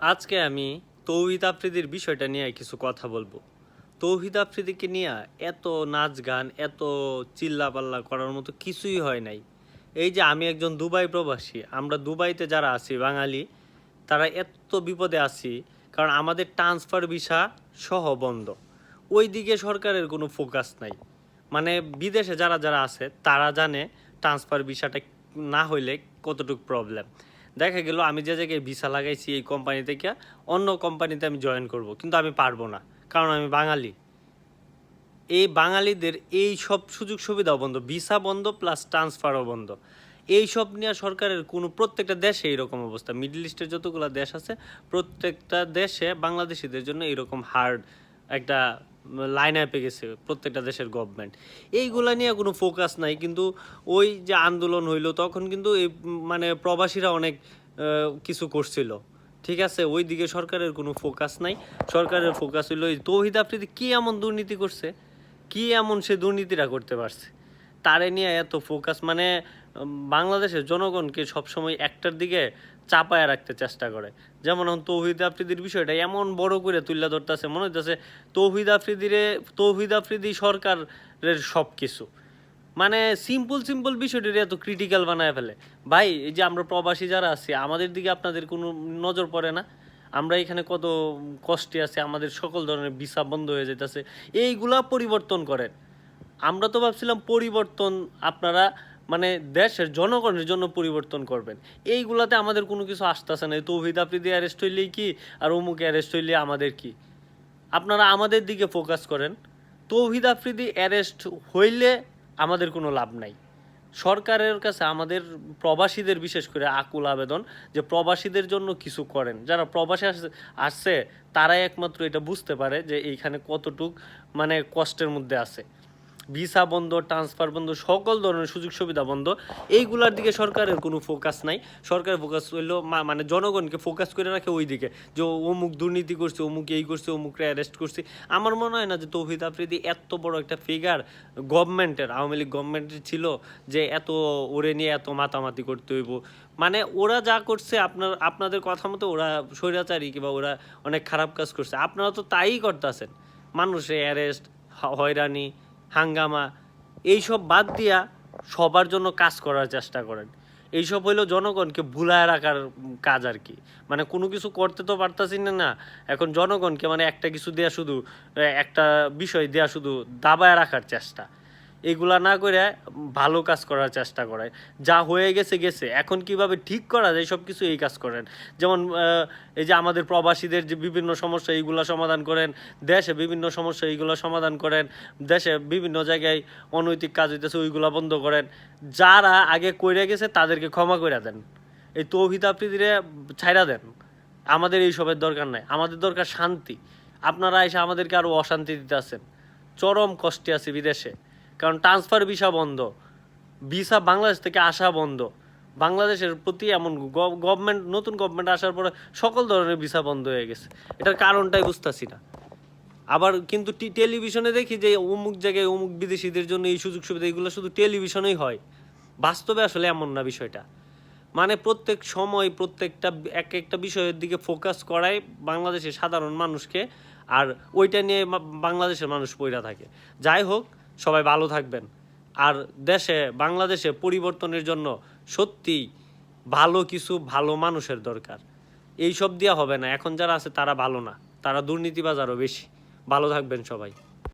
আজকে আমি তৌহিদ আফ্রিদির বিষয়টা নিয়ে কিছু কথা বলব। তৌহিদ আফ্রিদিকে নিয়ে এত নাচ গান, এত চিল্লাপাল্লা করার মতো কিছুই হয় নাই। এই যে আমি একজন দুবাই প্রবাসী, আমরা দুবাইতে যারা আছি, বাঙালি, তারা এত বিপদে আছি, কারণ আমাদের ট্রান্সফার ভিসা সহ বন্ধ। ওই দিকে সরকারের কোনো ফোকাস নাই। মানে বিদেশে যারা যারা আছে, তারা জানে ট্রান্সফার ভিসাটা না হইলে কতটুকু প্রবলেম। দেখা গেল আমি যে জায়গায় ভিসা লাগাইছি এই কোম্পানি থেকে অন্য কোম্পানিতে আমি জয়েন করব, কিন্তু আমি পারব না, কারণ আমি বাঙালি। এই বাঙালিদের এই সব সুযোগ সুবিধাও বন্ধ, ভিসা বন্ধ প্লাস ট্রান্সফারও বন্ধ। এই সব নিয়ে সরকারের কোনো প্রত্যেকটা দেশে এইরকম অবস্থা মিডল ইস্টের যতগুলো দেশ আছে, প্রত্যেকটা দেশে বাংলাদেশিদের জন্য এরকম হার্ড একটা লাইন আপে গেছে প্রত্যেকটা দেশের গভর্নমেন্ট এইগুলা নিয়ে কোনো ফোকাস নাই, কিন্তু ওই যে আন্দোলন হইল তখন কিন্তু এই মানে প্রবাসীরা অনেক কিছু করছিল। ঠিক আছে? ওই দিকে সরকারের কোনো ফোকাস নাই। সরকারের ফোকাস হইল তৌহিদ আফ্রিদি কি এমন দুর্নীতি করছে? কি এমন সে দুর্নীতিটা করতে পারছে? তারে নিয়ে এত ফোকাস মানে বাংলাদেশের জনগণকে সবসময় একটার দিকে চাপায় রাখতে চেষ্টা করে। যেমন তৌহিদ আফ্রিদির বিষয়টা এমন বড় করে তুলে ধরতেছে, মনে হইতেছে তৌহিদ আফ্রিদিরে, তৌহিদ আফ্রিদি সরকারের সব কিছু মানে সিম্পল সিম্পল বিষয়টির এত ক্রিটিক্যাল বানায় ফেলে। ভাই, এই যে আমরা প্রবাসী যারা আছি, আমাদের দিকে আপনাদের কোনো নজর পড়ে না? আমরা এখানে কত কষ্টে আছি, আমাদের সকল ধরনের ভিসা বন্ধ হয়ে যেতেছে এইগুলা পরিবর্তন করেন। আমরা তো ভাবছিলাম পরিবর্তন আপনারা মানে দেশের জনগণের জন্য পরিবর্তন করবেন। এইগুলাতে আমাদের কোনো কিছু আসতেছে না। তৌহিদ আফ্রিদি অ্যারেস্ট হইলেই কি? আর অমুক অ্যারেস্ট হইলে আমাদের কি? আপনারা আমাদের দিকে ফোকাস করেন। তৌহিদ আফ্রিদি অ্যারেস্ট হইলে আমাদের কোনো লাভ নাই। সরকারের কাছে আমাদের প্রবাসীদের বিশেষ করে আকুল আবেদন যে প্রবাসীদের জন্য কিছু করেন। যারা প্রবাসী আসছে, তারাই একমাত্র এটা বুঝতে পারে যে এইখানে কতটুক মানে কষ্টের মধ্যে আছে। ভিসা বন্ধ ট্রান্সফার বন্ধ, সকল ধরনের সুযোগ সুবিধা বন্ধ, এইগুলার দিকে সরকারের কোনো ফোকাস নাই। সরকারের ফোকাস হইল মানে জনগণকে ফোকাস করে রাখে ওই দিকে যে অমুক দুর্নীতি করছে, অমুক এই করছে, অমুকরে অ্যারেস্ট করছে। আমার মনে হয় না যে তৌহিদ আফ্রিদি এত বড় একটা ফিগার গভর্নমেন্টের আওয়ামী লীগ গভর্নমেন্টের ছিল যে এত ওরে নিয়ে এত মাতামাতি করতে হইব। মানে ওরা যা করছে, আপনার, আপনাদের কথা মতো ওরা স্বৈরাচারী কিংবা ওরা অনেক খারাপ কাজ করছে। আপনারা তো তাই করতেছেন। মানুষের অ্যারেস্ট হয়রানি হাঙ্গামা, এইসব বাদ দিয়া সবার জন্য কাজ করার চেষ্টা করেন। এইসব হইল জনগণকে ভুলায় রাখার কাজ আর কি। মানে কোনো কিছু করতে তো পারতাছি না না। এখন জনগণকে মানে একটা কিছু দেয়া শুধু, একটা বিষয় দেয়া শুধু দাবায় রাখার চেষ্টা। এগুলা না করে ভালো কাজ করার চেষ্টা করে যা হয়ে গেছে গেছে। এখন কীভাবে ঠিক করা যায়, সব কিছু এই কাজ করেন। যেমন এই যে আমাদের প্রবাসীদের যে বিভিন্ন সমস্যা, এইগুলা সমাধান করেন। দেশে বিভিন্ন সমস্যা, এইগুলো সমাধান করেন। দেশে বিভিন্ন জায়গায় অনৈতিক কাজ হইতেছে, ওইগুলো বন্ধ করেন। যারা আগে কইরা গেছে, তাদেরকে ক্ষমা করে দেন। এই তৌহিদ আফ্রিদিরে ছাইরা দেন। আমাদের এই সবের দরকার নাই। আমাদের দরকার শান্তি। আপনারা এসে আমাদেরকে আরও অশান্তি দিতে আছেন। চরম কষ্টে আছে বিদেশে। কারণ ট্রান্সফার ভিসা বন্ধ। ভিসা বাংলাদেশ থেকে আসা বন্ধ। বাংলাদেশের প্রতি এমন গভর্নমেন্ট নতুন গভর্নমেন্ট আসার পরে সকল ধরনের ভিসা বন্ধ হয়ে গেছে। এটার কারণটাই বুঝতেছি না। আবার কিন্তু টেলিভিশনে দেখি যে অমুক জায়গায় অমুক বিদেশিদের জন্য এই সুযোগ সুবিধা, এগুলো শুধু টেলিভিশনেই হয়। বাস্তবে আসলে এমন না বিষয়টা। মানে প্রত্যেক সময় প্রত্যেকটা এক একটা বিষয়ের দিকে ফোকাস করায় বাংলাদেশের সাধারণ মানুষকে, আর ওইটা নিয়ে বাংলাদেশের মানুষ পইরা থাকে। যাই হোক সবাই ভালো থাকবেন। আর দেশে, বাংলাদেশে পরিবর্তনের জন্য সত্যিই ভালো কিছু ভালো মানুষের দরকার। এই সব দিয়া হবে না। এখন যারা আছে তারা ভালো না। তারা দুর্নীতিবাজ আরও বেশি। ভালো থাকবেন সবাই।